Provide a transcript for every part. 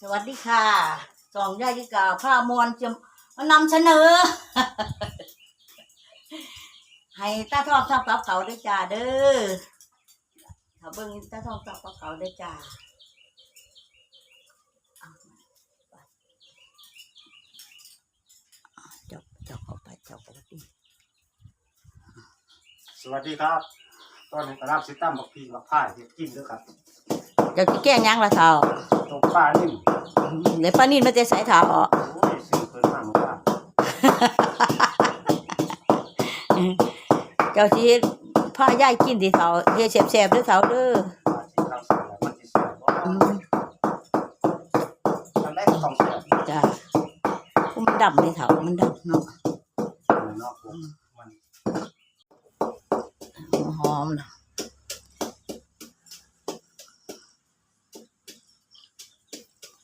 สวัสดีค่ะสองยายดิกาผ้ามวนจะมานำเสนอ ให้ตาทองทับกับเขาด้วยจ้าเด้อถ้าเบิ่งตาทองทับกับเขาด้วยจ้าเอาเจ้าเจ้าเข้าไปเจ้าเข้าไปสวัสดีครับ ตอนนี้กระลับสิตั้มบักพีบักพ่ายเฮ็ดกินด้วยครับ เจ้าที่แกล้งหยังละเท่าตรงป้านิ่มเดี๋ยวป้านินมาจะใส่เท้าออกโอ้ยซื้อเพิ่นมาเมื่อวานเจ้าที่ผ้ายายกินที่เท้าเฮ็ดแซ่บๆเด้อเท้าเด้อว่าสิทำเสร็จแล้วมันสิเสียบ่อืมอันแรกก็ต้องเสียจ้ามันดำเลยเถามันดำเนาะเนาะผมมันหอมนะ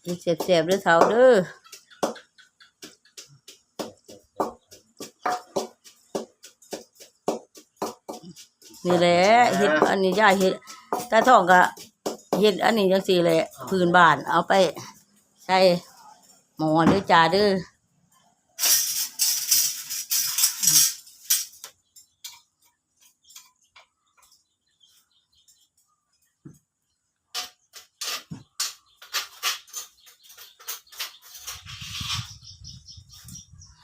กินเสียบๆด้วยเถาเด้อนี่แหละเฮ็ดอันนี้ย่าเฮ็ดตาทองก็เฮ็ดอันนี้จังซี่แหละพื้นบ้านเอาไปใส่หม้อเด้อจ้าเด้อ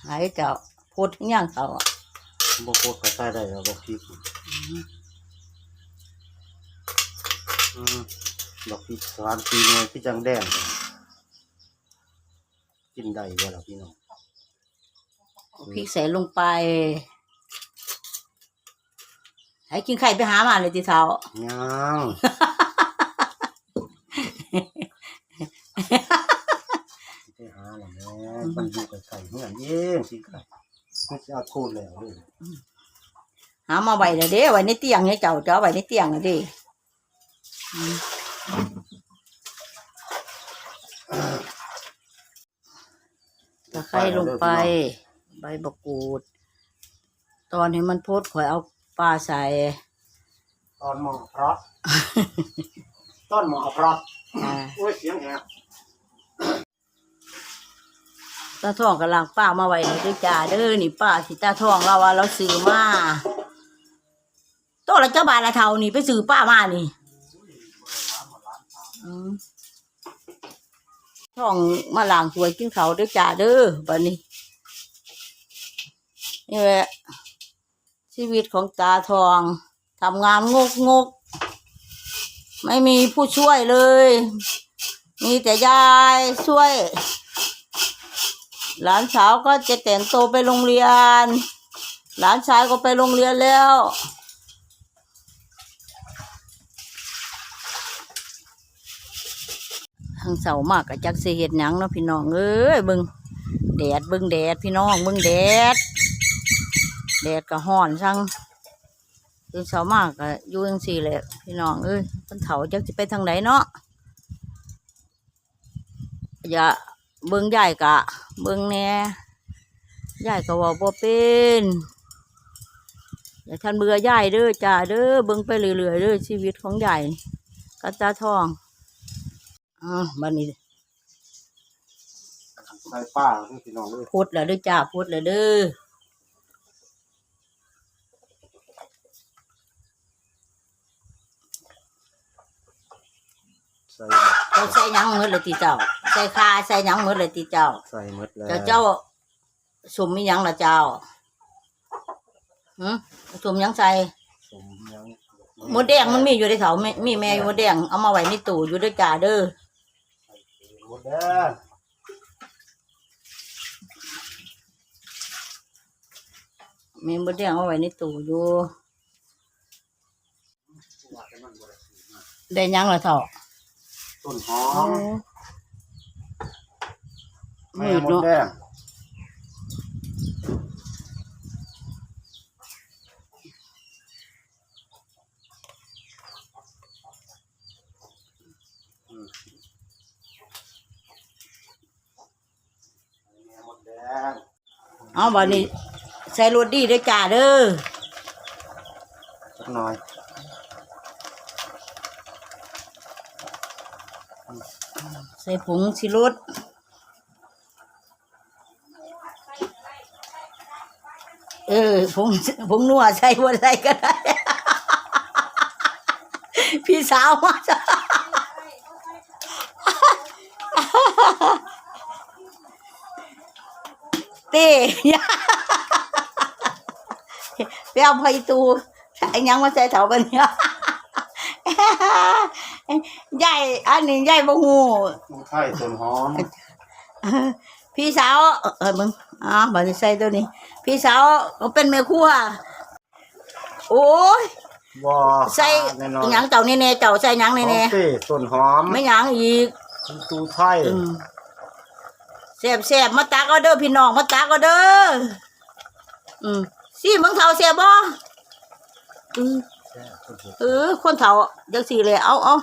หายเจ้าพูดย่างเขาอะบ่โคตรก็ใช้ได้แล้วบักพีอืมบักพีสารปีหน่วยพี่จังแดงกินได้บ่ล่ะพี่น้องเอาพริกใส่ลงไปให้กินไข่ไปหามาเลยทีเท้ายังไปหาแล้วแมันอยู่กับไก่เฮือนเองสิครับมันจะเอาโคตรแล้วเลยหามาไว้เลยเด้ไว้ในเตียงเนี่ยเจ้าเจ้าไว้ในเตียงเลยเด้อืมตะไคร้ลงไป ใบบกกูด ตอนนี้มันโพดข่อยเอาปลาใส่ ตอนหมอพราะต้นหมอพราะอ่า โอ้ยเสียงแหบ ตาทองกำลังป้ามาไว้ในด้วยจ้าเด้อนี่ป้าที่ตาทองเราว่าเราซื้อมาโตละเจ้าบาทละเท่านี่ไปซื้อป้ามานี่ทองมาล้างสวยกินเขาด้อจ้าเด้อบัดนี้นี่แหละชีวิตของตาทองทำงานงกงกไม่มีผู้ช่วยเลย มีแต่ยายช่วย หลานสาวก็จะแต่งโตวไปโรงเรียน หลานชายก็ไปโรงเรียนแล้ว ทางเสามากกับจักสิเฮ็ดหยังเนาะพี่น้องเอ้ยเบิ่งแดดเบิ่งแดดพี่น้องเบิ่งแดด แดดก็ฮ้อนซังคือเสามากก็อยู่จังซี่แหละพี่น้องเอ้ยเพิ่นเฒ่าจักสิไปทางไหนเนาะอย่า เบิ่งยายกะ เบิ่งแหน่ยายก็เว่าบ่เป็นอย่าท่านเบื่อยายเด้อจ้าเด้อเบิ่งไปเรื่อยๆเด้อชีวิตของยายกับตาทองอ้าวบัดนี้ใส่ป้าพี่น้องเลยพุดแล้วเด้อจ้าพุดแล้วเด้อ ใส่เจ้าใส่หยังหมดเลยติเจ้า ใส่คาใส่หยังหมดเลยติเจ้า ใส่หมดแล้วเจ้าเจ้าสุ่มมีหยังล่ะเจ้าหืมสุ่มหยังใส่สมยังหมดแดงมันมีอยู่ในเสาแม่มีแม่อยู่หมดแดงเอามาไว้ในตู้อยู่เด้อจ้าเด้อหมดแดงมีมดแดงเอาไว้ในตู้อยู่ว่าแต่มันบ่ได้ซื้อมาได้หยังละเถ่า ต้นหอมมืแม่ดหมดเนาะแดงอืมแม่หมดแดงเอาบัดนี้ใส่รถดีเด้อจ้าเด้อสักหน่อย ส่ผงชิรสเออผงผงนัวใส่บนใส่ก็ได้ พี่สาวมาจ้ะเต้ยไปเอาไผ่ตูไอ้ยังมาใส่เถาบันเนี่ยยายอันนี้ยายบ่ฮู้หมู ไทยต้นหอมพี่สาวเออมึงอ๋อบัดนี้ใส่ตัวนี้ พี่สาวเขาเป็นแม่ครัวโอ้ยบ่ใส่แน่นอนหยังเจ้าแน่ๆเจ้าใส่หยังแน่หอมเต้ต้นหอมๆไม่หยังอีกตูไทยอืมแซ่บแซ่บมาตักเอาเด้อพี่น้องมาตักเอาเด้ออืมสิมึงเฒ่าแซ่บบ่อืมแซ่บสุดเออคนเฒ่าจังสี่เลยเอาเอา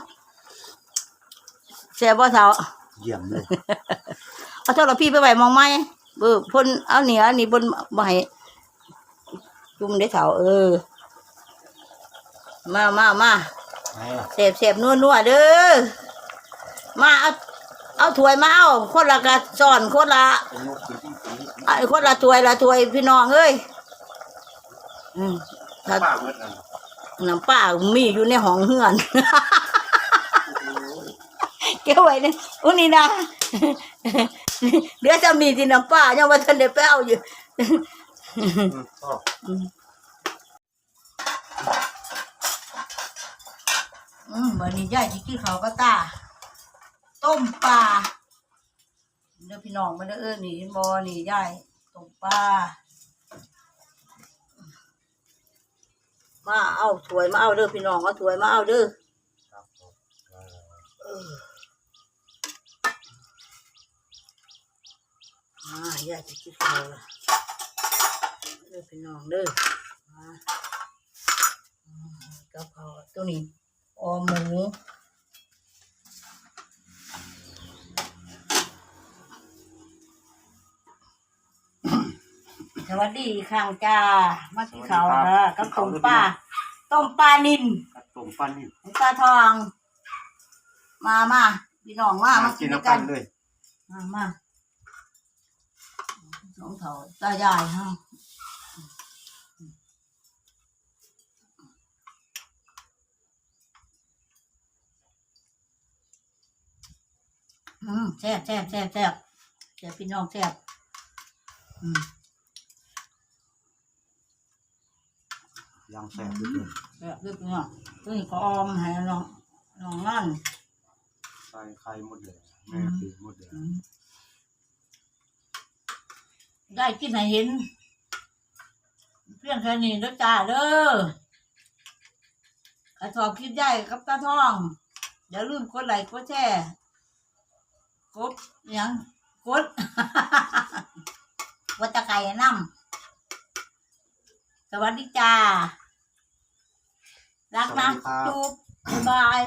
แซ่บบ่เฒ่าๆเยี่ยมเลยเอาเท่าเราพี่ไปไหวมองไหมเออพ่นเอาเหนียวอันนี้บนบ่ให้จุ่มได้เฒ่าเออ มามามาไหนล่ะแซ่บแซ่บนัวนัวเด้อมาเอาเอาถ้วยมาเอาคนละกระสอนคนละเป็นนกกินที่สีไอ้คนละถ้วยละถ้วยพี่น้องเอ้ยอืมถ้าป้าเมื่อนั้นน้ำป้ามีอยู่ในห้องเฮือน เก็บไว้นี่อุ้นี่นะเดี๋ยวจะมีที่น้ำป้ายังว่าท่านได้ไปเอาอยู่อืมชอวันนี้ยายที่กินข้าวก็ตาต้มปลาเดี๋ยวพี่น้องมาเด้อเออนี่บอนี่ยายต้มปลามาเอาถ้วยมาเอาเด้อพี่น้องเอาถ้วยมาเอาเด้อเออ อ่ายายจะกินข้าวละเด้อพี่น้องเด้อมาอืมกับข้าวตัวนี้ออมหมูสวัสดีข้างจ้า มากินข้าวนะกับต้มปลาต้มปลานินครับต้มปั้นนี่ปลาทอง มามาพี่น้องมามากิกินนด้วยน้ำกักันนเลย มามา สองเถาตายายฮะอืมแซ่บแซ่บแซ่บแซ่บแซ่บพี่น้องแซ่บอืมยางแซ่บด้วยเลยแซ่บด้วยพี่น้องตัวนี้ก็ออมให้น้องน้องนั่นใส่ไข่หมดเลยแม่ปีหมดเลย อืม ได้กินให้เห็น เพียงแค่นี้แล้วจ้าเด้อไอ้ทองคิดใหญ่กับตาทองอย่าลืมกดไลค์กดแชร์กดอิหยังกดวัตตะไคร่น้ำสวัสดีจ้ารักนะจุ๊บบ๊ายบาย